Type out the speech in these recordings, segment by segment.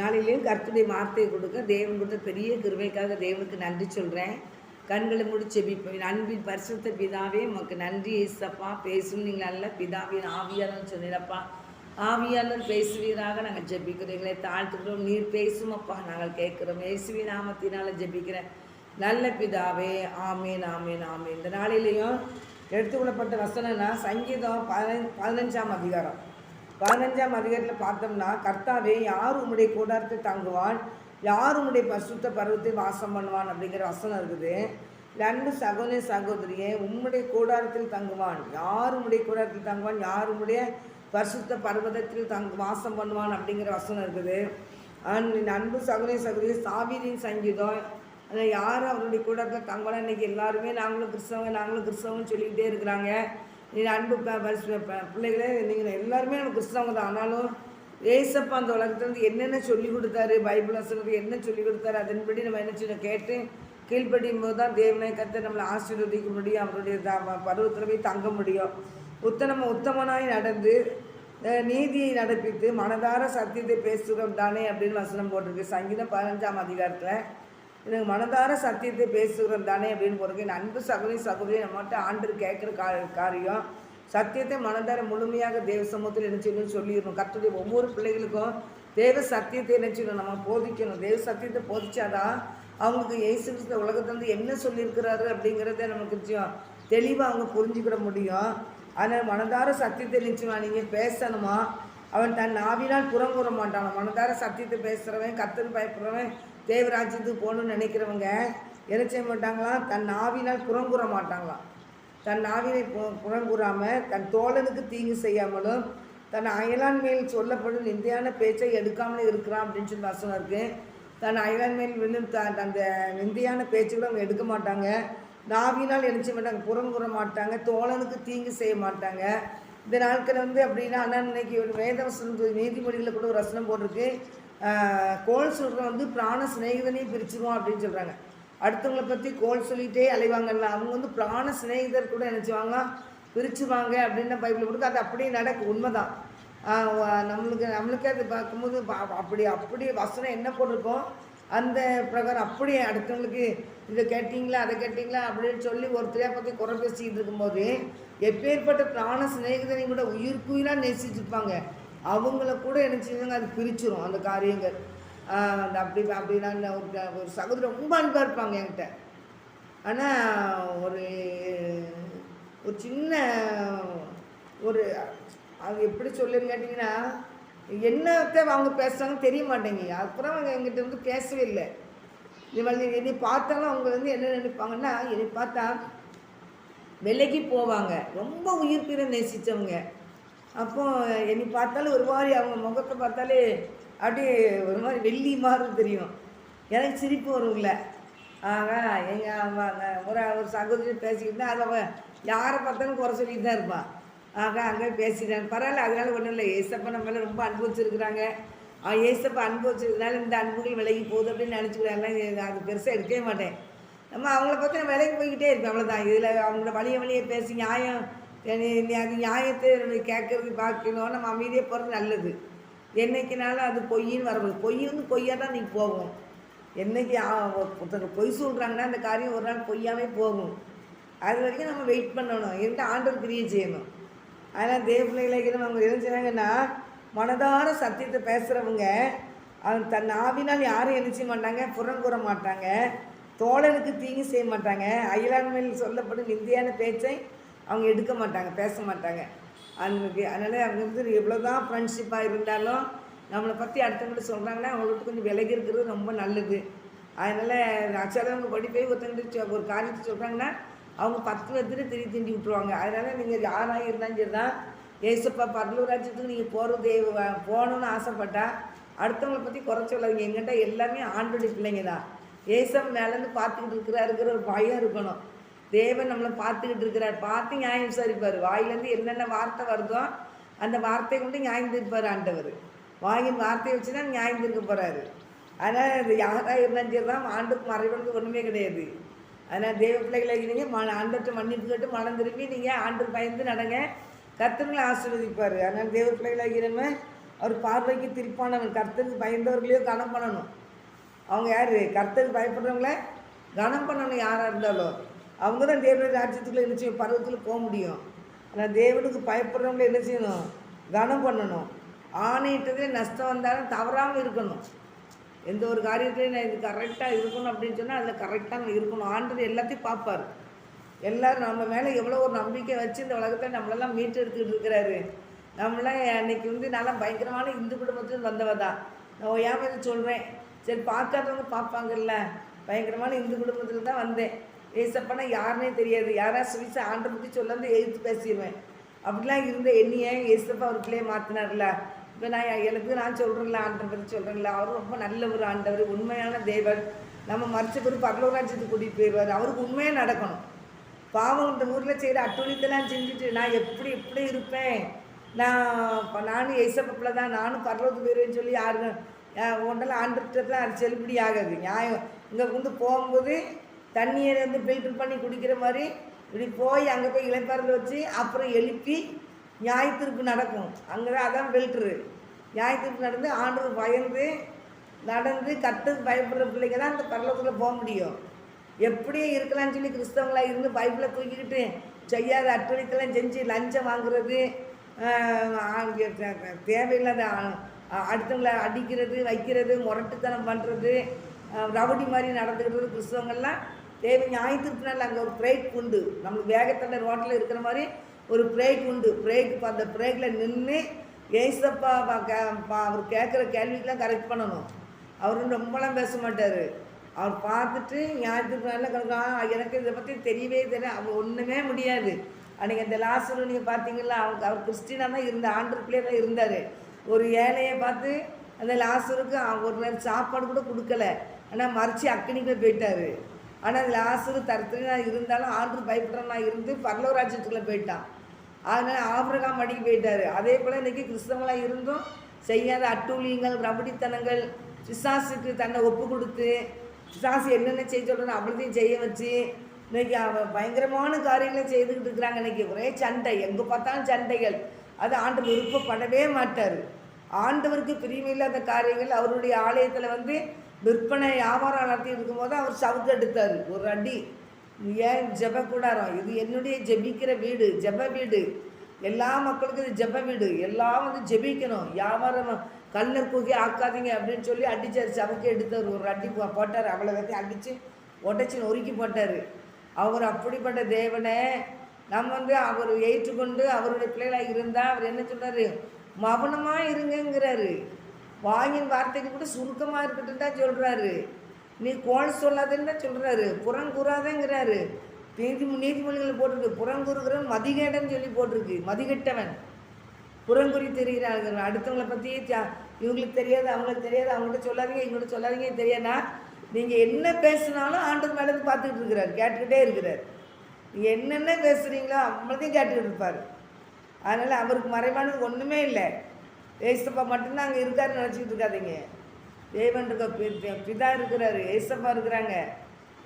நாளிலையும் கர்த்தருடைய வார்த்தையை கொடுக்க தேவன் கொடுத்த பெரிய கிருமைக்காக தேவனுக்கு நன்றி சொல்கிறேன் கண்களை முடிச்சு அன்பின் பரிசுத்த பிதாவே உமக்கு நன்றி ஏசப்பா. பேசும் நீங்கள் நல்ல பிதாவின் ஆவியாளன் சொன்னீரப்பா ஆவியாளர் பேசுவீராக நாங்கள் ஜெபிக்கிறோம். எங்களை தாழ்த்துக்கிறோம் நீர் பேசுமப்பா நாங்கள் கேட்குறோம். இயேசுவி நாமத்தினால ஜெபிக்கிறேன். நல்ல பிதாவே ஆமேன் ஆமேன் ஆமேன். இந்த நாளிலையும் எடுத்துக்கொள்ளப்பட்ட வசனம்னா சங்கீதம் பதினஞ்சு பதினஞ்சாம் அதிகாரம். பதினஞ்சாம் அதிகாரத்தில் பார்த்தோம்னா கர்த்தாவே யார் உம்முடைய கூடாரத்தில் தங்குவான் யார் உம்முடைய பசுத்த பருவத்தை வாசம் பண்ணுவான்? அப்படிங்கிற வசனம் இருக்குது. ரெண்டு சகோதரி சகோதரியே உம்முடைய கூடாரத்தில் தங்குவான். யார் உம்முடைய கூடாரத்தில் தங்குவான்? யார் உம்முடைய பரிசுத்த பர்வதத்தில் தங்கு வாசம் பண்ணுவான்? அப்படிங்கிற வசனம் இருக்குது. அன்பு சகோதரி சகோதரி சாவிரின் சங்கீதம். யார் அவருடைய கூடத்தில் தங்கலாம் இன்னைக்கு எல்லாருமே நாங்களும் கிறிஸ்தவங்க நாங்களும் கிறிஸ்தவங்கன்னு சொல்லிக்கிட்டே இருக்கிறாங்க. நீ அன்பு பரிசு- ப- பிள்ளைகளே நீங்கள் எல்லாருமே நம்ம கிறிஸ்தவங்க தான். ஆனாலும் ஏசப்பா அந்த உலகத்துலேருந்து என்னென்ன சொல்லி கொடுத்தாரு பைபிள் வசனத்துக்கு என்ன சொல்லி கொடுத்தாரு அதன்படி நம்ம என்ன செய்யணும்? கேட்டு கீழ்ப்படியும் போது தான் தேவனை கற்று நம்மளை ஆசீர்வதிக்க முடியும். அவருடைய பருவத்தில் போய் தங்க முடியும். உத்தம உத்தமனாய் நடந்து நீதியை நடப்பித்து மனதார சத்தியத்தை பேசுகிறோம் தானே அப்படின்னு வசனம் போட்டிருக்கு. சங்கீதம் பதினஞ்சாம் அதிகாரத்தில் எனக்கு மனதார சத்தியத்தை பேசுகிறோம் தானே அப்படின்னு போகிறேன் என் அன்பு சகோதரி சகோதரி நம்மகிட்ட ஆண்டு கேட்குற கா காரியம். சத்தியத்தை மனதார முழுமையாக தேவ சமூகத்தில் என்ன செய்யணும்னு சொல்லிடணும். கர்த்தருடைய ஒவ்வொரு பிள்ளைகளுக்கும் தேவ சத்தியத்தை என்ன செய்யணும்? நம்ம போதிக்கணும். தேவ சத்தியத்தை போதிச்சாதான் அவங்களுக்கு இயேசு கிறிஸ்த உலகத்துல என்ன சொல்லியிருக்கிறாரு அப்படிங்கிறத நமக்கு நிச்சயம் தெளிவாக அவங்க புரிஞ்சுக்கிட முடியும். ஆனால் மனதார சத்தியத்தை நிச்சயமா நீங்கள் பேசணுமா? அவன் தன் நாவினால் புறங்கூற மாட்டான். மனதார சத்தியத்தை பேசுகிறவன் கத்துன்னு பயப்படுறவன் தேவராஜ்யத்துக்கு போகணும்னு நினைக்கிறவங்க என்ன செய்ய மாட்டாங்களாம் தன் ஆவினால் புறங்கூற மாட்டாங்களாம். தன் ஆவினை பு- புறங்கூறாமல் தன் தோழனுக்கு தீங்கு செய்யாமலும் தன் அயலான் மேல் சொல்லப்படும் நிந்தையான பேச்சை எடுக்காமலே இருக்கிறான் அப்படின்னு சொல்லி வசனம் இருக்குது தன் அயலான் மேல் விழும் த அந்த நிந்தையான பேச்சுகளை அவங்க எடுக்க மாட்டாங்க. நாவினால் என்ன மாட்டாங்க? புறங்குற மாட்டாங்க. தோழனுக்கு தீங்கு செய்ய மாட்டாங்க. இந்த நாட்கள் வந்து அப்படின்னா அண்ணன் இன்னைக்கு ஒரு வேத வசனம் நீதிமொழிகளில் கூட ஒரு வசனம் போட்டிருக்கு. கோல் சொல்கிறவன் வந்து பிராண சிநேகிதனையும் பிரிச்சிருவான் அப்படின்னு சொல்கிறாங்க அடுத்தவங்களை பற்றி கோல் சொல்லிகிட்டே அலைவாங்கல்ல அவங்க வந்து பிராண சிநேகிதர் கூட நினச்சிவாங்க. பிரிச்சுவாங்க அப்படின்னு பைபிள் கொடுத்து அது அப்படியே நடக்கும் உண்மைதான். நம்மளுக்கு நம்மளுக்கே அது பார்க்கும்போது அப்படி அப்படி வசனம் என்ன போட்டிருக்கோம்? அந்த பிரகாரம் அப்படியே அடுத்தவங்களுக்கு இதை கேட்டிங்களா அதை கேட்டிங்களா அப்படின்னு சொல்லி ஒருத்தரையாக பற்றி குறை பேசிக்கிட்டு இருக்கும்போது எப்பேற்பட்ட பிராண சிநேகிதனையும் கூட உயிர்க்குயிலாக நேசிச்சிருப்பாங்க. அவங்கள கூட என்ன செய்வாங்க? அது பிரிச்சிரும் அந்த காரியங்கள். அந்த அப்படி அப்படின்னா ஒரு ஒரு சகோதரி ரொம்ப அன்பாக இருப்பாங்க என்கிட்ட. ஆனால் ஒரு ஒரு சின்ன ஒரு அது எப்படி சொல்லுன்னு கேட்டிங்கன்னா என்னத்தை அவங்க பேசுகிறாங்க தெரிய மாட்டேங்க அப்புறம் அவங்க எங்கிட்ட வந்து பேசவே இல்லை. இது மாதிரி என்னை பார்த்தாலும் அவங்க வந்து என்ன நினைப்பாங்கன்னா என்னை பார்த்தா விலைக்கு போவாங்க. ரொம்ப உயிர்ப்பிற நேசித்தவங்க அப்போ என்னை பார்த்தாலும் ஒரு மாதிரி அவங்க முகத்தை பார்த்தாலே அப்படியே ஒரு மாதிரி வெள்ளி மாதிரி தெரியும். எனக்கு சிரிப்பு வரும்ல. ஆக எங்கள் ஒரு ஒரு சகோதரி பேசிக்கிட்டு அதில் அவன் யாரை பார்த்தாலும் குறை சொல்லிட்டு தான் இருப்பான் ஆக அங்கே பேசிட்டேன் பரவாயில்ல அதனால ஒன்றும் இல்லை. ஏசப்பா நம்ம மேலே ரொம்ப அன்பு வச்சுருக்குறாங்க. ஏசப்பா அன்பு வச்சிருக்கனால இந்த அன்புகள் விலகி போகுது அப்படின்னு நினச்சிக்கிறாங்க. அது பெருசாக எடுக்கவே மாட்டேன். நம்ம அவங்கள பற்றி நான் விலைக்கு போய்கிட்டே இருப்பேன். அவ்வளோதான் இதில் அவங்களோட வழிய வழியே பேசி நியாயம் அது நியாயத்தை கேட்கறது பார்க்கணும். நம்ம அமைதியாக போகிறது நல்லது. என்னைக்குனாலும் அது பொய்ன்னு வரக்கூடாது பொய் வந்து பொய்யாக தான் நீங்கள் போகும். என்னைக்கு ஒருத்தங்க பொய் சொல்கிறாங்கன்னா அந்த காரியம் ஒரு நாள் பொய்யாவே போகும். அது வரைக்கும் நம்ம வெயிட் பண்ணணும். என்கிட்ட ஆண்டவர் கிரியை செய்யணும். அதனால் தேவ பிள்ளைகளை அவங்க என்ன மனதார சத்தியத்தை பேசுகிறவங்க அவன் தன் ஆவினால் யாரும் என்ன மாட்டாங்க புறம் கூற மாட்டாங்க தோழனுக்கு தீங்கு செய்ய மாட்டாங்க. அயலாண்மையில் சொல்லப்படும் இந்தியான பேச்சை அவங்க எடுக்க மாட்டாங்க பேச மாட்டாங்க. அவங்களுக்கு அதனால் அவங்க வந்து எவ்வளோ தான் ஃப்ரெண்ட்ஷிப்பாக இருந்தாலும் நம்மளை பற்றி அடுத்தவங்கள்ட்ட சொல்கிறாங்கன்னா அவங்களுக்கு கொஞ்சம் விலகி இருக்கிறது ரொம்ப நல்லது. அதனால் அச்சாதவங்க படிப்பே ஒருத்தங்கிட்ட ஒரு காரியத்தை சொல்கிறாங்கன்னா அவங்க பத்து பேர்த்துட்டு திரி திண்டி விட்டுருவாங்க. அதனால் நீங்கள் யாராக இருந்தாலும் சரி தான் ஏசப்பா பரலூர் ராஜ்யத்துக்கு நீங்கள் போகிறது போகணுன்னு ஆசைப்பட்டா அடுத்தவங்களை பற்றி குறை சொல்லாதீங்க. எங்கிட்ட எல்லாமே ஆண்டுடைய பிள்ளைங்க தான். ஏசம் மேலேருந்து பார்த்துக்கிட்டு இருக்கிறாருங்கிற ஒரு பயம் இருக்கணும். தேவன் நம்மளை பார்த்துக்கிட்டு இருக்கிறார். பார்த்து நியாயம் விசாரிப்பார். வாயிலேருந்து என்னென்ன வார்த்தை வருதோ அந்த வார்த்தையை கொண்டு நியாயம் தீர்ப்பார் ஆண்டவர். வாயின் வார்த்தையை வச்சு தான் நியாயம் தீர்க்க போகிறாரு அதனால் இது யாராக இருந்தாலும் சரி தான் ஆண்டுக்கு மறைவனுக்கு ஒன்றுமே கிடையாது. அதனால் தேவ பிள்ளைகளை நீங்கள் ம ஆண்டற்ற மன்னிப்பு கேட்டு மனம் திரும்பி நீங்கள் ஆண்டு பயந்து நடங்க. கத்தர்களை ஆசீர்வதிப்பார். அதனால் தேவ பிள்ளைகளாகி நம்ம அவர் பார்வைக்கு திருப்பானவன் கர்த்தருக்கு பயந்தவர்களையோ கனம் பண்ணணும். அவங்க யார்? கர்த்தருக்கு பயப்படுறவங்கள கனம் பண்ணணும் யாராக இருந்தாலும். அவங்க தான் தேவனுடைய ராஜ்யத்துக்குள்ளே என்ன செய்யும்? பருவத்தில் போக முடியும். ஆனால் தேவனுக்கு பயப்படுறவங்கள என்ன செய்யணும்? கனம் பண்ணணும். ஆணையிட்டதே நஷ்டம் வந்தாலும் தவறாமல் இருக்கணும். எந்த ஒரு காரியத்தையும் நான் இது கரெக்டாக இருக்கணும் அப்படின்னு சொன்னால் அதில் கரெக்டாக இருக்கணும். ஆண்டது எல்லாத்தையும் பார்ப்பார். எல்லாரும் நம்ம மேலே எவ்வளோ ஒரு நம்பிக்கை வச்சு இந்த உலகத்தை நம்மளெல்லாம் மீட்டு எடுத்துக்கிட்டு இருக்கிறாரு. நம்மளாம் அன்னைக்கு வந்து நல்லா பயங்கரமான இந்து குடும்பத்தில் வந்தவ தான். நான் ஏன் சொல்கிறேன் சரி பார்க்காதவங்க பார்ப்பாங்கல்ல. பயங்கரமான இந்து குடும்பத்தில் தான் வந்தேன். ஏசப்பனா யாருனே தெரியாது. யாரா சுவிச ஆண்டை பற்றி சொல்ல வந்து எழுத்து பேசிடுவேன் அப்படிலாம் இருந்த எண்ணியை ஏசப்பா அவர் பிள்ளையை மாற்றினார்ல இப்போ நான் எனக்கு நான் சொல்கிறேன்ல ஆண்டை பற்றி சொல்கிறேன்ல அவர் ரொம்ப நல்ல ஒரு ஆண்டவர் உண்மையான தேவன். நம்ம மறைச்ச பிறகு பரலோராஜ்யத்துக்கு கூட்டிகிட்டு போயிடுவார் அவருக்கு உண்மையாக நடக்கணும். பாவம் இந்த ஊரில் செய்கிற அட்டுழித்தெல்லாம் செஞ்சுட்டு நான் எப்படி எப்படி இருப்பேன்? நான் நானும் ஏசப்பப்பில் தான். நானும் பரலோகத்துக்கு போயிடுவேன்னு சொல்லி யாரும் ஒன்றெல்லாம் ஆண்டுகிட்ட தான் அது செல்லுபடி ஆகாது நியாயம். இங்கே வந்து போகும்போது தண்ணியை வந்து ஃபில்டர் பண்ணி குடிக்கிற மாதிரி இப்படி போய் அங்கே போய் இளைப்பாரில் வச்சு அப்புறம் எழுப்பி நியாயத்திருப்பு நடக்கும். அங்கே தான் அதான் ஃபில்ட்ரு நியாயத்திருப்பு நடந்து ஆண்டு பயந்து நடந்து கற்று பயப்படுற பிள்ளைங்க தான் அந்த பரலோகத்தில் போக முடியும். எப்படியே இருக்கலாம்னு சொல்லி கிறிஸ்தவங்களாக இருந்து பைபிளை தூக்கிக்கிட்டு செய்யாத அட்டுழித்தெல்லாம் செஞ்சு லஞ்சம் வாங்குறது தேவையில்லாத அடுத்தவங்களை அடிக்கிறது வைக்கிறது முரட்டுத்தனம் பண்ணுறது ரவுடி மாதிரி நடந்துக்கிறது கிறிஸ்தவங்கள்லாம் தேவை ஞாயிற்றுக்கு நாள் அங்கே ஒரு பிரேக் உண்டு. நம்மளுக்கு வேகத்தண்டர் ரோட்டில் இருக்கிற மாதிரி ஒரு பிரேக் உண்டு. பிரேக் அந்த பிரேக்கில் நின்று ஏசப்பா பா- கே- பா- அவர் கேட்குற கேள்விக்கெலாம் கரெக்ட் பண்ணணும். அவரும் ரொம்பலாம் பேச மாட்டார். அவர் பார்த்துட்டு ஞாயிற்றுக்கு நாளில் கிடக்கலாம் எனக்கு இதை பற்றி தெரியவே தெரியல. அவர் ஒன்றுமே முடியாது. அன்றைக்கி அந்த லாஸ்டர் நீங்கள் பார்த்தீங்களா அவங்க அவர் கிறிஸ்டினாக தான் இருந்த ஆண்டருக்குள்ளே தான் இருந்தார். ஒரு ஏழையை பார்த்து அந்த லாஸ்டருக்கு ஒரு நேரம் சாப்பாடு கூட கொடுக்கல. ஆனால் மறைச்சி அக்கனிக்குள்ளே போயிட்டார். ஆனால் லாஸ்ட்டு லாஸ்டரு நான் இருந்தாலும் ஆண்டு பயப்படுறனா இருந்து பரலோராஜ்யத்துக்குள்ளே போயிட்டான். அதனால் ஆபிரகாம் அடிக்கு போயிட்டார். அதே போல் இன்றைக்கி கிறிஸ்தவங்களாக இருந்தும் செய்யாத அட்டூழியங்கள் ரபடித்தனங்கள் விசாசுக்கு தன்னை ஒப்பு கொடுத்து விசாசு என்னென்ன செய்ய சொல்கிறோம் அவ்வளோத்தையும் செய்ய வச்சு இன்றைக்கி அவன் பயங்கரமான காரியங்களை செய்துக்கிட்டு இருக்கிறாங்க. இன்றைக்கி ஒரே சண்டை. எங்கே பார்த்தாலும் சண்டைகள். அது ஆண்டு விருப்பப்படவே மாட்டார். ஆண்டவருக்கு பிரியமில்லாத காரியங்கள் அவருடைய ஆலயத்தில் வந்து விற்பனை வியாபாரம் நடத்திட்டு இருக்கும்போது அவர் சவுக்கு எடுத்தார். ஒரு அடி. ஏன் ஜெப கூடாரம் இது என்னுடைய ஜெபிக்கிற வீடு ஜெப வீடு. எல்லா மக்களுக்கும் இது ஜெப வீடு. எல்லாம் வந்து ஜெபிக்கணும். வியாபாரம் கல்லை கூக்கி ஆக்காதீங்க அப்படின்னு சொல்லி அடித்தார் சவுக்கு எடுத்தார். ஒரு அடி போட்டார். அவ்வளோ வந்து அடித்து உடச்சி நொறுக்கி போட்டார். அவர் அப்படிப்பட்ட தேவனை. நம்ம வந்து அவர் ஏற்றுக்கொண்டு அவருடைய பிள்ளைகளாக இருந்தால் அவர் என்ன சொல்கிறாரு மௌனமாக இருங்கங்கிறாரு. வாயின் வார்த்தைக்கு கூட சுருக்கமாக இருக்கட்டும் தான் சொல்கிறாரு நீ கோல் சொல்லாதன்னு தான் சொல்கிறாரு புறங்கூறாதங்கிறாரு நீதி நீதிமொழிகள் போட்டிருக்கு புறங்கூறுகிறவன் மதிகேடன் சொல்லி போட்டிருக்கு. மதிகெட்டவன். புறங்குறி தெரிகிறாங்க அடுத்தவங்களை பற்றி இவங்களுக்கு தெரியாது அவங்களுக்கு தெரியாது. அவங்ககிட்ட சொல்லாதீங்க இவங்ககிட்ட சொல்லாதீங்க இது தெரியாதுன்னா நீங்கள் என்ன பேசுனாலும் ஆண்டது மேலே பார்த்துக்கிட்டு இருக்கிறார். கேட்டுக்கிட்டே இருக்கிறார். நீங்கள் என்னென்ன பேசுகிறீங்களோ அவ்வளோத்தையும் கேட்டுக்கிட்டு இருப்பார். அதனால் அவருக்கு மறைவானது ஒன்றுமே இல்லை. ஏசப்பா மட்டும்தான் அங்கே இருக்காருன்னு நினச்சிக்கிட்டு இருக்காதீங்க. தேவன் இருக்க பி- பிதா இருக்கிறாரு ஏசப்பா இருக்கிறாங்க.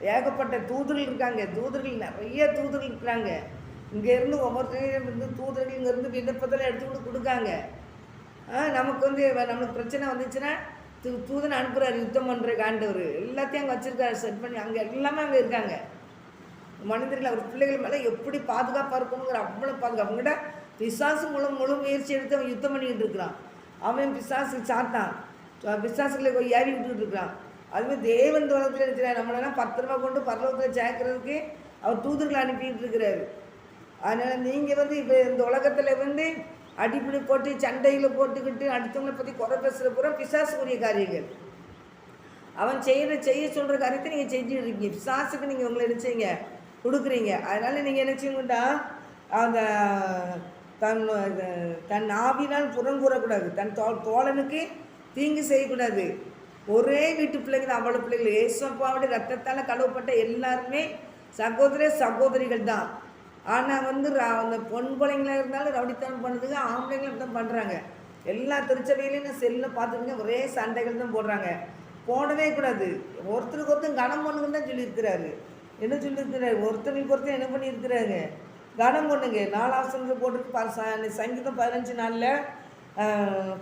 ஏகப்பட்ட தூதர்கள் இருக்காங்க. தூதர்கள் நிறைய தூதர்கள் இருக்கிறாங்க. இங்கேருந்து ஒவ்வொருத்தரையும் இருந்து தூதர்கள் இங்கேருந்து விண்ணப்பத்தில் எடுத்துக்கிட்டு கொடுக்காங்க. ஆ, நமக்கு வந்து நமக்கு பிரச்சனை வந்துச்சுன்னா தூ தூதனை அனுப்புகிறார் யுத்தம் பண்ணுற ஆண்டவர். எல்லாத்தையும் அங்கே வச்சுருக்காரு செட் பண்ணி அங்கே எல்லாமே அங்கே இருக்காங்க. மனிதர்கள் அவர் பிள்ளைகள் மேலே எப்படி பாதுகாப்பாக இருக்கணுங்கிற அவ்வளோ பாதுகாப்பு. அவங்ககிட்ட பிசாசு மூலம் முழு முயற்சி எடுத்து அவன் யுத்தம் பண்ணிக்கிட்டு இருக்கிறான். அவன் பிசாசு சாத்தான். பிசாசுகளை போய் ஏறி விட்டுக்கிட்டு இருக்கிறான். அதுமாதிரி தேவன் தோலத்தில் இருக்கிறார். நம்மளெல்லாம் பத்திரமா கொண்டு பரலோகத்தில் சேர்க்கறதுக்கு அவர் தூதர்களை அனுப்பிட்டு இருக்கிறாரு. அதனால் நீங்கள் வந்து இப்போ இந்த உலகத்தில் வந்து அடிப்படை போட்டு சண்டையில் போட்டுக்கிட்டு அடுத்தவங்களை பற்றி குறை பேசுகிற பூரா பிசாசுக்குரிய காரியங்கள். அவன் செய்கிற செய்ய சொல்கிற காரியத்தை நீங்கள் செஞ்சுட்டு இருக்கீங்க. பிசாசுக்கு நீங்கள் உங்களை நினச்சிங்க கொடுக்குறீங்க. அதனால் நீங்கள் என்ன செய்யுங்கண்டா அந்த தன் தன் ஆவினால் புறங்கூறக்கூடாது. தன் தோ தோழனுக்கு தீங்கு செய்யக்கூடாது. ஒரே வீட்டு பிள்ளைங்க அவ்வளோ பிள்ளைகள். ஏசப்பாவுடைய ரத்தத்தால் கழுவப்பட்ட எல்லாருமே சகோதர சகோதரிகள் தான். ஆனால் வந்து ர- அந்த பொன் பிள்ளைங்களா இருந்தாலும் ரவுடித்தனம் பண்ணுறதுக்கு ஆம்பளைங்களும் தான் பண்ணுறாங்க எல்லா திருச்சபையிலையும் நான் செல்லில் பார்த்துருங்க ஒரே சண்டைகள் தான் போடுறாங்க. போடவே கூடாது. ஒருத்தருக்கு ஒருத்தர் கனம் பண்ணுங்கன்னு தான் சொல்லியிருக்கிறாரு. என்ன சொல்லியிருக்கிறாரு? ஒருத்தருக்கு ஒருத்தர் என்ன பண்ணியிருக்கிறாங்க? கனம் கொண்டுங்க நாலாசனத்தில் போட்டுட்டு ப- ச- சங்கீதம் பதினஞ்சு நாளில்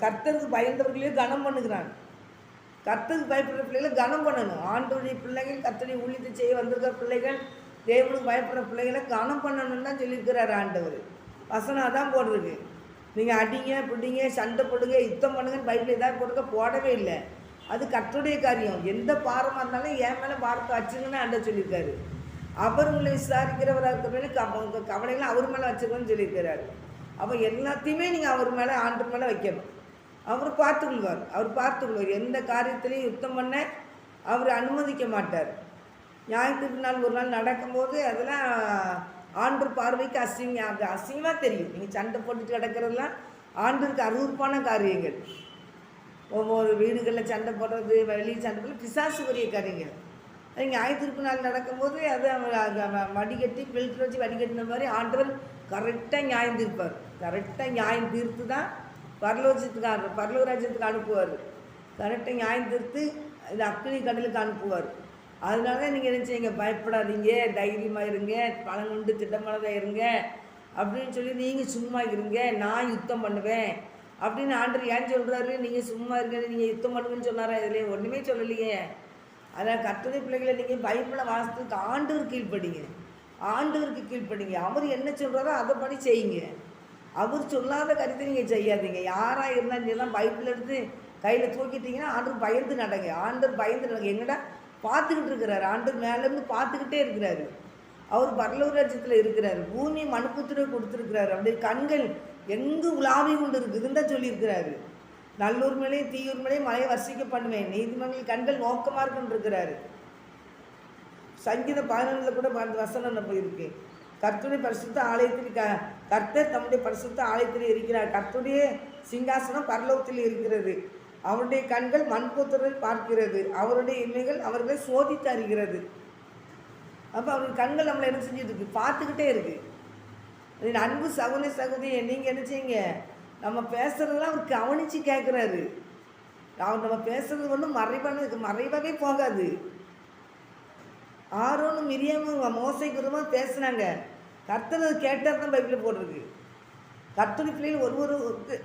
கர்த்தருக்கு பயந்தவர்களே கனம் பண்ணுகிறான். கர்த்தருக்கு பயப்படுற பிள்ளைகளை கனம் பண்ணணும். ஆண்டோடைய பிள்ளைகள் கர்த்தனை ஊழியத்தை செய்ய வந்திருக்கிற பிள்ளைகள் தேவனுக்கு பயப்படுற பிள்ளைகளை கனம் பண்ணணும்னு தான் சொல்லியிருக்கிறார் ஆண்டவர். வசனம் தான் போடுறது நீங்கள் அடிங்க பிடிங்க சண்டை போடுங்க யுத்தம் பண்ணுங்கன்னு பைபிள் ஏதாவது போட்டுக்க போடவே இல்லை. அது கர்த்தருடைய காரியம். எந்த பாரமாக இருந்தாலும் என் மேலே பாரத்தை வச்சுங்கன்னு ஆண்டவர் சொல்லியிருக்காரு. அவர் உங்களை விசாரிக்கிறவராக இருக்கிறவங்களுக்கு அவங்க கவலைகளை அவர் மேலே வச்சுக்கணும்னு சொல்லியிருக்கிறாரு. அப்போ எல்லாத்தையுமே நீங்கள் அவர் மேலே ஆண்டு மேலே வைக்கணும். அவர் பார்த்துக்கொள்வார். அவர் பார்த்துக்கொள்வார். எந்த காரியத்திலையும் யுத்தம் பண்ண அவர் அனுமதிக்க மாட்டார். ஞாயிற்றுக்கு நாள் ஒரு நாள் நடக்கும்போது அதெல்லாம் ஆண்டு பார்வைக்கு அசிங்க அது அசிங்கமாக தெரியும். நீங்கள் சண்டை போட்டுட்டு கிடக்கிறதெல்லாம் ஆண்டுக்கு அருவருப்பான காரியங்கள். ஒவ்வொரு வீடுகளில் சண்டை போடுறது வெளியே சண்டை போடுறது பிசாசுக்குரிய காரியங்கள். அது திருப்பு நாள் நடக்கும்போது அது அவ- வடிகட்டி ஃபில்டர் வச்சு வடிகட்டின மாதிரி ஆண்டவர் கரெக்டாக நியாயம் தீர்ப்பார். கரெக்டாக நியாயம் தீர்த்து தான் பரலோகத்துக்கு பரலோக ராஜ்யத்துக்கு அனுப்புவார் கரெக்டாக நியாயம் தீர்த்து இது அக்னி கடலுக்கு அனுப்புவார். அதனால நீங்கள் என்ன செய்யுங்க? பயப்படாதீங்க. தைரியமாக இருங்க. பணம் உண்டு திட்டமானதாக இருங்க. அப்படின்னு சொல்லி நீங்கள் சும்மா இருங்க. நான் யுத்தம் பண்ணுவேன். அப்படின்னு ஆண்டர் ஏன் சொல்கிறாரு நீங்கள் சும்மா இருங்க. நீங்கள் யுத்தம் பண்ணுங்கன்னு சொன்னாரா? இதில் ஒன்றுமே சொல்லலையே. அதனால் கர்த்தரை பிள்ளைகளை நீங்கள் பைபிளை வாசத்துக்கு ஆண்டவர் கீழ்ப்படிங்க. ஆண்டவருக்கு கீழ்ப்படிங்க. அவர் என்ன சொல்கிறாரோ அதை படி செய்யுங்க. அவர் சொல்லாத கருத்தை நீங்கள் செய்யாதீங்க. யாராக இருந்தால் நீங்கள் தான் பைபிள் எடுத்து கையில் தூக்கிட்டீங்கன்னா ஆண்டவர் பயந்து நடங்க. ஆண்டவர் பயந்து நடங்க. எங்கடா? பார்த்துக்கிட்டு இருக்கிறாரு. ஆண்டவர் மேலேருந்து பார்த்துக்கிட்டே இருக்கிறாரு. அவர் பரலூர் ராஜ்யத்தில் இருக்கிறார். பூமி மனுப்புத்திர கொடுத்துருக்கிறாரு. அப்படியே கண்கள் எங்கு உலாவி கொண்டு இருக்குதுன்னு தான் சொல்லியிருக்கிறாரு. நல்லூர் மேலேயும் தீயூர் மேலேயும் மலையை வர்ஷிக்க பண்ணுவேன். நீதிமன்ற கண்கள் நோக்கமாக இருக்குன்னு இருக்கிறாரு. பதினொன்றில் கூட அந்த வசனம் நம்ம இருக்கு. பரிசுத்த ஆலயத்தில் க கர்த்தர் தம்முடைய பரிசுத்த ஆலயத்தில் இருக்கிறார். கர்த்துடைய சிங்காசனம் பரலோகத்தில் இருக்கிறது. அவருடைய கண்கள் மண்புத்திரை பார்க்கிறது. அவருடைய இமைகள் அவர்களை சோதித்து அறிகிறது. அப்போ அவருடைய கண்கள் நம்மளை என்ன செஞ்சுட்டு இருக்கு? பார்த்துக்கிட்டே இருக்குது அன்பு சகோதரி சகோதரி நீங்கள் என்ன செய்யுங்க? நம்ம பேசுகிறதெல்லாம் அவர் கவனித்து கேட்குறாரு அவர் நம்ம பேசுகிறது ஒன்றும் மறைவான மறைவாகவே போகாது. ஆரோனும் மிரியாமும் மோசை குருமாக பேசுனாங்க. கர்த்தர் அது கேட்டார் தான் பைபிளில் போட்டிருக்கு. கர்த்தரி பிள்ளைகள் ஒரு ஒரு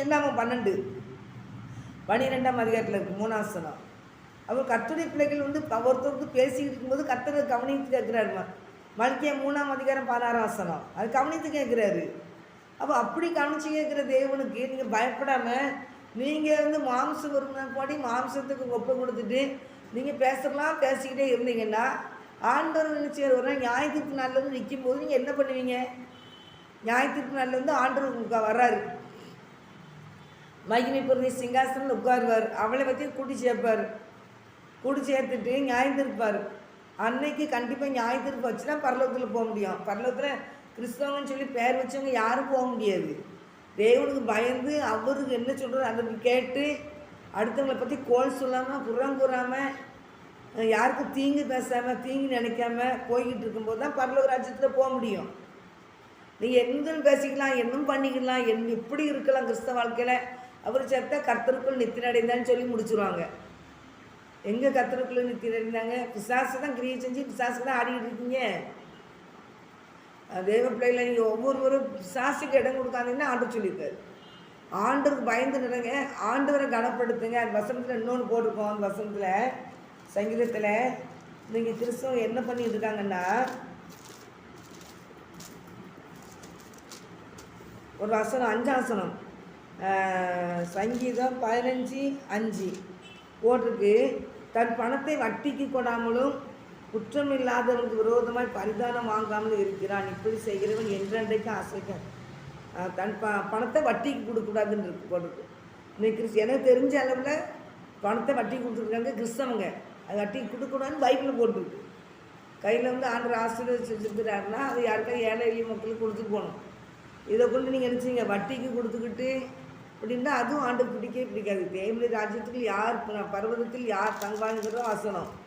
என்னாம பன்னெண்டு. பனிரெண்டாம் அதிகாரத்தில் இருக்குது மூணாசனம் அவர் கர்த்தருடைய பிள்ளைகள் வந்து ஒருத்தருக்கு பேசிக்கிட்டு இருக்கும்போது கர்த்தரை கவனித்து கேட்குறாருமா மல்கியா மூணாம் அதிகாரம் பதினாறாம் ஆசனம் அது கவனித்து கேட்குறாரு. அப்போ அப்படி கவனித்து கேட்குற தேவனுக்கு நீங்கள் பயப்படாமல் நீங்கள் வந்து மாம்சம் விரும்பினபடி மாம்சத்துக்கு ஒப்பு கொடுத்துட்டு நீங்கள் பேசலாம் பேசிக்கிட்டே இருந்தீங்கன்னா ஆண்டவர் நினைச்சு வர ஞாயிற்றுக்கு நாள்லேருந்து நிற்கும்போது நிற்கும் போது நீங்கள் என்ன பண்ணுவீங்க? ஞாயிற்றுக்கு நாள்லேருந்து ஆண்டவர் உங்க- வர்றாரு மகிமைப்பூர்ணி பொருந்தி சிங்காசனில் உட்காருவார். அவளை பற்றி கூட்டி சேர்ப்பார். கூட்டி சேர்த்துட்டு நியாயத்திருப்பார். அன்னைக்கு கண்டிப்பாக நியாயத்திருப்பு வச்சுன்னா பரலோகத்தில் போக முடியும். பரலோகத்தில் கிறிஸ்தவங்கன்னு சொல்லி பேர் வச்சவங்க யாரும் போக முடியாது. தேவனுக்கு பயந்து அவருக்கு என்ன சொல்கிறார் அதை கேட்டு அடுத்தவங்களை பற்றி கோல் சொல்லாமல் புறம் கூறாமல் யாருக்கும் தீங்கு பேசாமல் தீங்கு நினைக்காம போய்கிட்டு இருக்கும்போது தான் பரலோக ராஜ்யத்தில் போக முடியும். நீங்கள் எங்கும் பேசிக்கலாம் என்னும் பண்ணிக்கலாம் என் இப்படி இருக்கலாம் கிறிஸ்தவ வாழ்க்கையில். அவர் சேர்த்தா கர்த்தருக்குள் நித்தினடைந்தான்னு சொல்லி முடிச்சுருவாங்க. எங்கே கர்த்தருக்குள்ள நித்தினடைந்தாங்க பிசாசு தான் கிரியை செஞ்சு பிசாசு தான் ஆடிக்கிட்டு இருக்கீங்க. அஹ் தேவ பிள்ளைகளை நீங்கள் ஒவ்வொருவரும் சாசிக்கு இடம் கொடுக்காதீங்கன்னா ஆண்டு சொல்லியிருக்காரு. ஆண்டருக்கு பயந்து நிறங்க ஆண்டவரை கனப்படுத்துங்க. அந்த வசனத்தில் இன்னொன்று போட்டிருக்கோம் அந்த வசனத்தில் சங்கீதத்தில். நீங்கள் கிறிஸ்தவம் என்ன பண்ணிட்டு இருக்காங்கன்னா ஒரு வசனம் அஞ்சாசனம் சங்கீதம் பதினஞ்சு அஞ்சு. போட்டிருக்கு தன் பணத்தை வட்டிக்கு கொடாமலும் குற்றமில்லாதவனுக்கு விரோதமாய் பரிதானம் வாங்காமல் இருக்கிறான். இப்படி செய்கிறவன் என்றென்றைக்கும் ஆசைக்க தன் ப பணத்தை வட்டிக்கு கொடுக்கக்கூடாதுன்னு இருக்கு இன்னைக்கு கிறிஸ் எனக்கு தெரிஞ்ச அளவில் பணத்தை வட்டி கொடுத்துருக்காங்க கிறிஸ்தவங்க. அது வட்டிக்கு கொடுக்கக்கூடாதுன்னு பைபிளில் போட்டுருக்கு. கையில் வந்து ஆண்டர் ஆசீர்வதிச்சு வச்சுருக்கிறாருன்னா அது யாருக்காவது ஏழை எளிய மக்களுக்கு கொடுத்துட்டு போகணும். இதை கொண்டு நீங்கள் நினச்சிங்க வட்டிக்கு கொடுத்துக்கிட்டு அப்படின்னா அதுவும் ஆண்டு பிடிக்கவே பிடிக்காது. தேவனுடைய ராஜ்யத்துக்கு யார் ப- பர்வதத்தில் யார் தங்குவாங்கிறதோ அசனம்.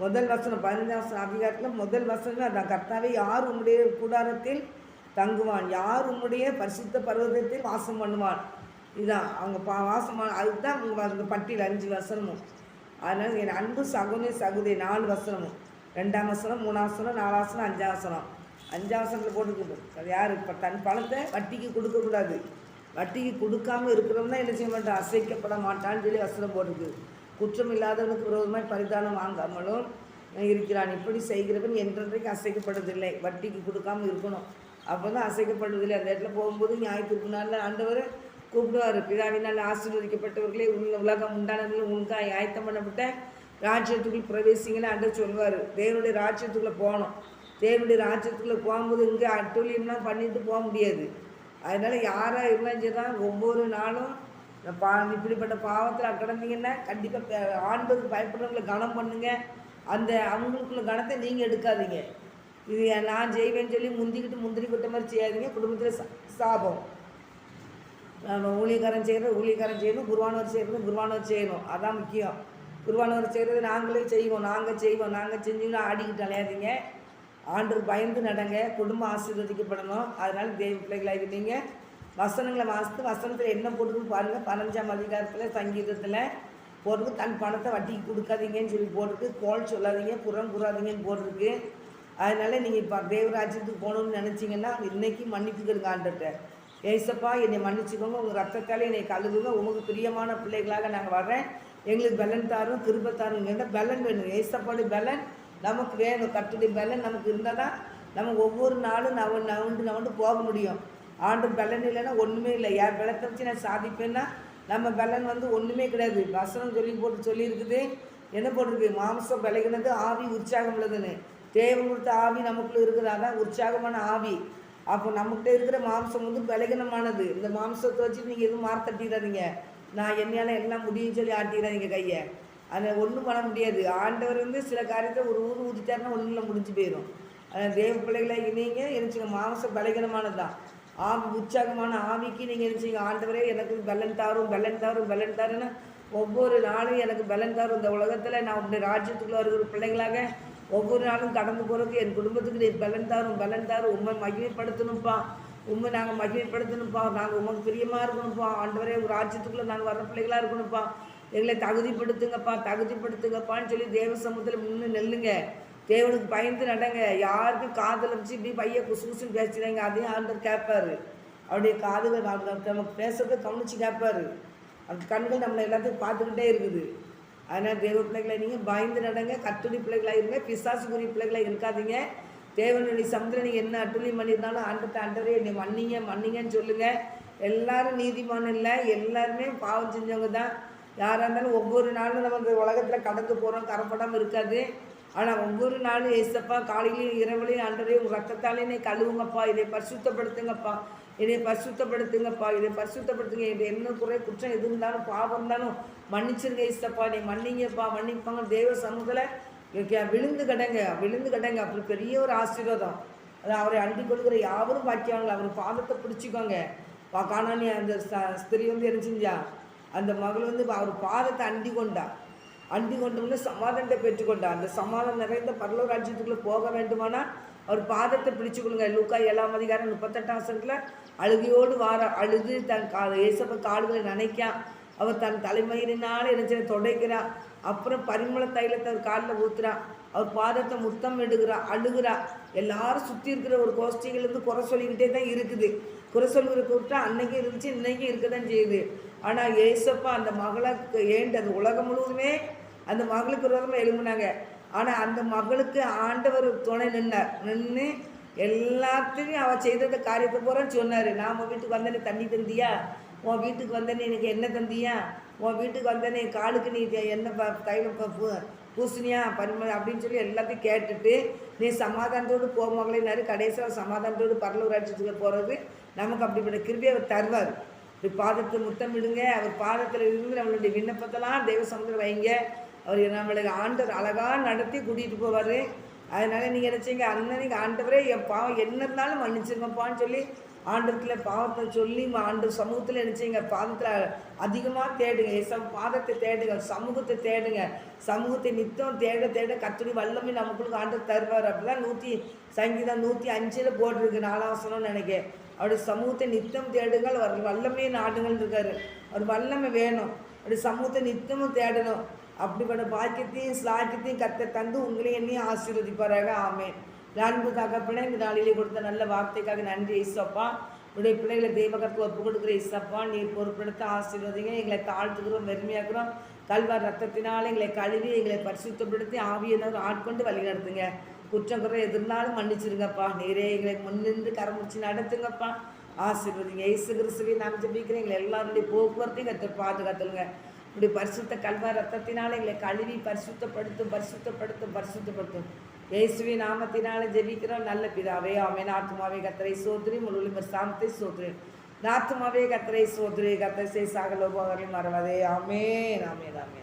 முதல் வசனம் பதினஞ்சாம் வசனம் அதிகாரத்தில் முதல் வசனம் அதான் கர்த்தாவே யார் உம்முடைய கூடாரத்தில் தங்குவான்? யார் உம்முடைய பரிசுத்த பர்வதத்தில் வாசம் பண்ணுவான்? இதுதான் அவங்க பா வாசம் பண்ண அதுதான் அவங்க அந்த பட்டியல் அஞ்சு வசனமும். அதனால் என் அன்பு சகுனி சகுதி நாலு வசனமும். ரெண்டாம் வசனம் மூணாம் வசனம் நாலாம் வசனம் அஞ்சாம் வசனம். அஞ்சாம் வசனத்தில் அது யார்? இப்போ தன் பணத்தை வட்டிக்கு கொடுக்கக்கூடாது. வட்டிக்கு கொடுக்காம இருக்கிறவன் தான் என்ன செய்ய மாட்டான்? அசைக்கப்பட மாட்டான்னு சொல்லி வசனம் போட்டுருக்குது குற்றம் இல்லாதவனுக்கு விரோதமாய் பரிதானம் வாங்காமலும் இருக்கிறான். இப்படி செய்கிறவன் என்றென்றைக்கு அசைக்கப்படுவதில்லை. வட்டிக்கு கொடுக்காம இருக்கணும். அப்போ தான் அசைக்கப்படுவதில்லை. அந்த இடத்துல போகும்போது ஞாயிற்று நாளில் ஆண்டவர் கூப்பிடுவார். பிதாவினால் ஆசீர்வதிக்கப்பட்டவர்களே உள்ள உலகம் உண்டானதில் உங்களுக்காக ஆயத்தம் பண்ணப்பட்ட ராஜ்யத்துக்குள் பிரவேசிங்கன்னு ஆண்டவர் சொல்லுவார். தேவனுடைய ராஜ்யத்துக்குள்ளே போகணும். தேவனுடைய ராஜ்யத்துக்குள்ளே போகும்போது இங்கே அட்டூழியம்லாம் பண்ணிட்டு போக முடியாது. அதனால் யாராக இருந்தாலும் சரி தான் ஒவ்வொரு நாளும் பா இப்படிப்பட்ட பாவத்தில் கிடந்தீங்கன்னா கண்டிப்பாக ஆண்டவருக்கு பயப்படுறவங்களை கனம் பண்ணுங்க. அந்த அவங்களுக்குள்ள கணத்தை நீங்கள் எடுக்காதீங்க. இது நான் செய்வேன்னு சொல்லி முந்திக்கிட்டு முந்திரி கொட்ட மாதிரி செய்யாதீங்க. குடும்பத்தில் சா- சாபம். ஊழியக்காரன் செய்கிறது ஊழியக்காரன் செய்யணும். குருவானவர் செய்கிறது குருவானவர் செய்யணும். அதான் முக்கியம். குருவானவர் செய்கிறது நாங்களே செய்வோம். நாங்கள் செய்வோம். நாங்கள் செஞ்சோம்னு ஆடிக்கிட்டு அலையாதீங்க. ஆண்டு பயந்து நடங்க. குடும்பம் ஆசீர்வதிக்கப்படணும். அதனால் தேவ பிள்ளைகளாகிட்டீங்க வசனங்களை வாசித்து வசனத்தில் என்ன போட்டுருக்குன்னு பாருங்கள் பதினஞ்சாம் அதிகாரத்தில் சங்கீதத்தில் போட்டிருக்கு தன் பணத்தை வட்டிக்கு கொடுக்காதீங்கன்னு சொல்லி போட்டிருக்கு. கோல் சொல்லாதீங்க புறம் கூறாதீங்கன்னு போட்டிருக்கு. அதனால நீங்கள் இப்போ தேவராஜ்யத்துக்கு போகணும்னு நினச்சிங்கன்னா இன்றைக்கி மன்னிப்புக்கிறங்க ஆண்டுகிட்ட ஏசப்பா என்னை மன்னிச்சுக்கோங்க. உங்கள் ரத்தத்தால் என்னை கழுவுங்க. உங்களுக்கு பிரியமான பிள்ளைகளாக நாங்கள் வர்றேன். எங்களுக்கு பலன் தாரும் திரும்ப தாரும். கேட்டால் பலன் வேணும். ஏசப்பாடு பலன் நமக்கு வேணும். கட்டுடைய பலன் நமக்கு இருந்தால் தான் நம்ம ஒவ்வொரு நாளும் நவ நவண்டு நவண்டு போக முடியும். ஆண்டு பலன் இல்லைன்னா ஒன்றுமே இல்லை. யார் பலத்தை வச்சு நான் சாதிப்பேன்னா நம்ம பலன் வந்து ஒன்றுமே கிடையாது. வசனம் சொல்லி போட்டு சொல்லியிருக்குது. என்ன போட்டிருக்கு? மாம்சம் விலகினது ஆவி உற்சாகம் உள்ளதுன்னு. தேவை கொடுத்த ஆவி நமக்குள்ளே இருக்குது. அதான் உற்சாகமான ஆவி. அப்போ நம்மகிட்ட இருக்கிற மாம்சம் வந்து பலகீனமானது. இந்த மாம்சத்தை வச்சு நீங்கள் எதுவும் மார்த்தட்டிடாதீங்க நான் என்னையால் எல்லாம் முடியும்னு சொல்லி ஆட்டிடாதீங்க கையை. அதை ஒன்றும் பண்ண முடியாது. ஆண்டவர் வந்து சில காரியத்தை ஒரு ஊர் ஊதிட்டாருன்னா ஒன்றும் முடிஞ்சு போயிடும் அதனால் தேவ பிள்ளைகளை நீங்கள் நினச்சிங்க மாம்சம் பலகீனமானது தான் ஆவி உற்சாகமான ஆவிக்கு நீங்கள் நினச்சிங்க ஆண்டவரே எனக்கு பலன் தாரும் பலன் தாரும் பலன் தாருன்னு ஒவ்வொரு நாளும் எனக்கு பலன் தாரும். இந்த உலகத்தில் நான் உங்களுடைய ராஜ்யத்துக்குள்ளே இருக்கிற பிள்ளைங்களாக ஒவ்வொரு நாளும் கடந்து போகிறதுக்கு என் குடும்பத்துக்கு நீ பலன் தாரும் பலன் தாரும். உண்மை மகிமைப்படுத்தணும்ப்பா உண்மை நாங்கள் மகிமைப்படுத்தணும்ப்பா நாங்கள் உமக்கு பிரியமாக இருக்கணும்ப்பா ஆண்டவரே உங்கள் ராஜ்யத்துக்குள்ளே நாங்கள் வர்ற பிள்ளைகளாக இருக்கணும்ப்பா எங்களை தகுதிப்படுத்துங்கப்பா தகுதிப்படுத்துங்கப்பான்னு சொல்லி தேவ சமூகத்தில் முன்னு நெல்லுங்க. தேவனுக்கு பயந்து நடங்க. யாருக்கும் காதல் வச்சு இப்படி பைய குசு குசுன்னு பேசினாங்க அதையும் ஆண்டர் கேட்பாரு அவருடைய காதுகள் நமக்கு பேசுறத கவனித்து கேட்பாரு அந்த கண்கள் நம்மளை எல்லாத்தையும் பார்த்துக்கிட்டே இருக்குது. அதனால் தேவ பிள்ளைகளை நீங்கள் பயந்து நடங்க. கட்டுடி பிள்ளைகளாக இருங்க. பிசாசுக்குரிய பிள்ளைகளாக இருக்காதீங்க. தேவனுடைய சமுதிரம் நீங்கள் என்ன அட்டுழியம் பண்ணியிருந்தாலும் ஆண்டத்தை ஆண்டரே என்னை மன்னிங்க மன்னிங்கன்னு சொல்லுங்கள் எல்லாரும் நீதிமான இல்லை. எல்லாருமே பாவம் செஞ்சவங்க தான். யாராக இருந்தாலும் ஒவ்வொரு நாளும் நம்ம இந்த உலகத்தில் கடந்து போகிறோம் கரப்படாமல் இருக்காது. ஆனால் ஒவ்வொரு நாளும் ஏசப்பா காலையிலையும் இரவுலையும் ஆண்டவரே உங்கள் ரத்தத்தாலே என்னை கழுவுங்கப்பா இதை பரிசுத்தப்படுத்துங்கப்பா. இதை பரிசுத்தப்படுத்துங்கப்பா இதை பரிசுத்தப்படுத்துங்க. இது என்ன குறை குற்றம் எது இருந்தாலும் பாவம் இருந்தாலும் மன்னிச்சிருங்க ஏசப்பா. நீ மன்னிங்கப்பா மன்னிப்பாங்க. தேவ சமூகத்தில் விழுந்து கடங்க விழுந்து கடங்க. அப்படி பெரிய ஒரு ஆசீர்வாதம். அது அவரை அண்டி கொடுக்குற யாவரும் பாக்கியாங்களா அவர் பாதத்தை பிடிச்சிக்கோங்க. பா காணானி அந்த ஸ்திரீ வந்து என்ன செஞ்சா அந்த மகள் வந்து அவர் பாதத்தை அண்டி கொண்டா அண்டி கொண்டோம்னு சமாதானத்தை பெற்றுக்கொண்டா அந்த சமாதானம் நிறைந்த பரலோ ராஜ்யத்துக்குள்ளே போக வேண்டுமானால் அவர் பாதத்தை பிடிச்சு கொடுங்க லூக்கா ஏழாம் அதிகாரம் முப்பத்தெட்டாம் வசனத்தில் அழுகையோடு வார அழுது தன் கா ஏசப்ப காடுகளை நினைக்கா. அவர் தன் தலைமையினால் என்ன தொடைக்கிறா. அப்புறம் பரிமள தைலத்தை அவர் காலில் ஊத்துறா. அவர் பாதத்தை முத்தம் எடுக்கிறா அழுகிறா. எல்லாரும் சுற்றி இருக்கிற ஒரு கோஷ்டிகள் குறை சொல்லிக்கிட்டே தான் இருக்குது. குறை சொல்கிற கூட்டம் அன்னைக்கும் இருந்துச்சு இன்னைக்கும் இருக்க தான் செய்யுது. ஆனால் ஏசப்பா அந்த மகளை ஏண்டது உலகம் முழுவதுமே அந்த மகளுக்கு விரோதமாக எழும்புனாங்க. ஆனால் அந்த மகளுக்கு ஆண்டவர் துணை நின்னார் நின்று எல்லாத்தையும் அவள் செய்தது காரியத்தை பூரா சொன்னார். நான் உன் வீட்டுக்கு வந்தேனே தண்ணி தந்தியா? உன் வீட்டுக்கு வந்தேனே எனக்கு என்ன தந்தியா? உன் வீட்டுக்கு வந்தேனே காலுக்கு நீ என்ன ப- தைலம் ப- பூ- பூசணியா பரிம அப்படின்னு சொல்லி எல்லாத்தையும் கேட்டுட்டு நீ சமாதானத்தோடு போக மகளினாரு கடைசியாக சமாதானத்தோடு பரலூராட்சியத்துக்கு போகிறது நமக்கு அப்படிப்பட்ட கிருபியை அவர் தருவார். இப்படி பாதத்தை முத்தமிடுங்க. அவர் பாதத்தில் இருந்து நம்மளுடைய விண்ணப்பத்தெல்லாம் தெய்வ சமுதிரம் வைங்க. அவர் நம்மளுக்கு ஆண்டவர் அழகாக நடத்தி கூட்டிகிட்டு போவார். அதனால நீங்கள் நினச்சிங்க அன்னன்னைக்கு ஆண்டவரே என் பாவம் என்ன இருந்தாலும் மன்னிச்சிருங்கப்பான்னு சொல்லி ஆண்டத்தில் பாவத்தை சொல்லி ஆண்டு சமூகத்தில் நினச்சிங்க பாதத்தில் அதிகமாக தேடுங்க. ஏசம் பாதத்தை தேடுங்க சமூகத்தை தேடுங்க. சமூகத்தை நித்தம் தேட தேட கத்துடி வல்லமை நமக்குள்ள ஆண்டவர் தருவார். அப்படிலாம் நூற்றி சங்கீதம் நூற்றி அஞ்சில் போட்டிருக்கு நாலாவசனம்னு நினைக்கிறேன். அப்படி சமூகத்தை நித்தம் தேடுங்கள் அவர் வல்லமையை நாடுங்கள் இருக்காரு. அவர் வல்லமை வேணும். அப்படி சமூகத்தை நித்தமும் தேடணும். அப்படிப்பட்ட பாக்கியத்தையும் ஸ்லாக்கியத்தையும் கத்த தந்து உங்களையும் என்னையும் ஆசீர்வதிப்பாராக. ஆமேன். அன்பு தகப்பனே இந்த நாளிலே கொடுத்த நல்ல வார்த்தைக்காக நன்றி ஐசப்பா. உடைய பிள்ளைகளை தெய்வகத்தை ஒப்பு கொடுக்குற ஐசப்பா நீர் பொறுப்படுத்த ஆசீர்வதிங்க. எங்களை தாழ்த்துக்கிறோம் வெறுமையாக்குறோம். கல்வார் ரத்தத்தினால் எங்களை கழுவி எங்களை பரிசுத்தப்படுத்தி ஆவியினர் ஆட்கொண்டு வழி நடத்துங்க. குற்றம் குறை எதிர்னாலும் மன்னிச்சிருங்கப்பா. நீரே எங்களை முன்னின்று கரமுடிச்சு நடத்துங்கப்பா. ஆசீர்வதிங்க. இயேசு கிறிஸ்துவை நாம் ஜபிக்கிறேன். எங்களை எல்லாருடைய போக்குவரத்தையும் கற்று பாதுகாத்துருங்க இப்படி பரிசுத்த கல்வ ரத்தத்தினால் எங்களை கழுவி பரிசுத்தப்படுத்தும் பரிசுத்தப்படுத்தும் பரிசுத்தப்படுத்தும். இயேசுவி நாமத்தினால ஜெபிக்கிறோம். நல்ல பிதாவே ஆமே நாத்துமாவே கத்தரை சோதரி. முழுவதும் சாந்தி சோதரி. நாத்துமாவே கத்தரை சோதரி. கத்தரை சகலோபகரையும் மறவதே. ஆமே ஆமே ஆமே